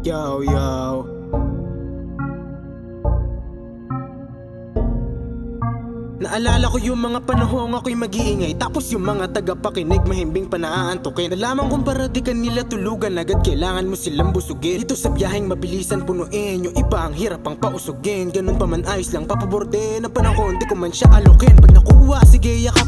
Yo, yo. Naalala ko yung mga panahong ako'y mag-iingay Tapos yung mga tagapakinig mahimbing pa naaantukin Nalaman kong para di kanila tulugan Agad kailangan mo silang busugin. Dito sa biyaheng mabilisan punuin Yung iba ang hirap ang pausugin. Ganun pa man ayos lang papaborde Ng panahon di ko man siya alokin. Pag nakuha sige hanggang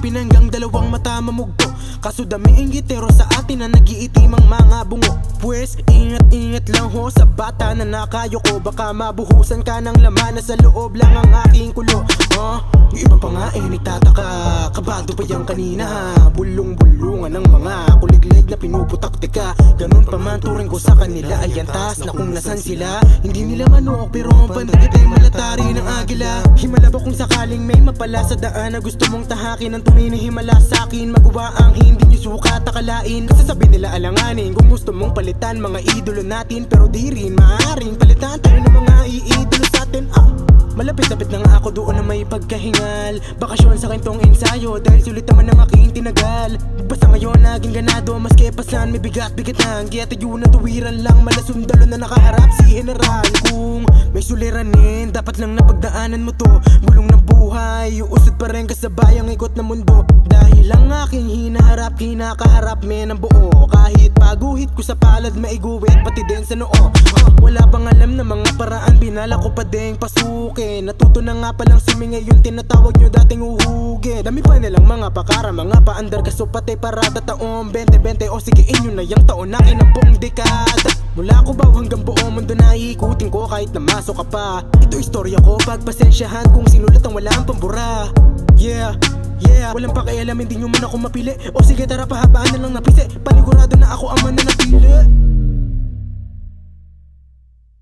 dalawang mata mamugto. Kaso dami ang gitero sa atin na nagiitim ang mga bungo. Pwes ingat-ingat lang ho sa bata na nakayo ko Baka mabuhusan ka ng laman na sa loob lang ang aking kulo. Huh? Yung iba pa nga eh nagtataka. Kabado pa yan kanina ha? Bulong-bulungan ng mga kuliglig na pinuputak. Teka, ganun pa man turing ko sa kanila. Ay antas na kung nasan sila. Hindi nila manok pero ang bandit ay malatari ng agila. Himala ba kung sakaling may mapala sa daan Na gusto mong tahakin ang tunay na himala sa akin. Magawa ang hindi nyo sukat akalain. Kasi sabi nila alanganin. Kung gusto mong palitan mga idolo natin. Pero di rin maaaring palitan. Tayo ng mga iidolo sa atin. Ah. Malapit-lapit na nga ako doon na may pagkahingal. Bakasyon sa kantong ensayo Dahil sulit naman ang aking tinagal. Basta ngayon naging ganado Maski pasan may bigat-bigat ang Kaya tayo na tuwiran lang Malasundalo na nakaharap si General Kung may suliranin Dapat lang napagdaanan mo to. Bulong ng buhay Uusad pa rin kasabay ang ikot ng mundo. Dahil ang aking hinaharap Kinakaharap men ang buo. Kahit paguhit ko sa palad Maiguwit pati din sa noo. Wala pang alam na mga paraan Binala ko pa ding pasukin Natuto na nga palang sumingay Yung tinatawag nyo dating uhugin Dami pa nilang mga pakara Mga paandar kaso pati parada taong 20-20 O sige inyo na yung taon Akin ang buong dekada. Mula ko ba hanggang buong mundo na iikutin ko Kahit na masok ka pa? Ito istorya ko Pagpasensyahan kung sinulat ang wala ang pambura. Yeah Yeah, walang pakialam, hindi nyo man ako mapili. O sige tara pahabaan na lang napisi. Panigurado na ako ang mananalo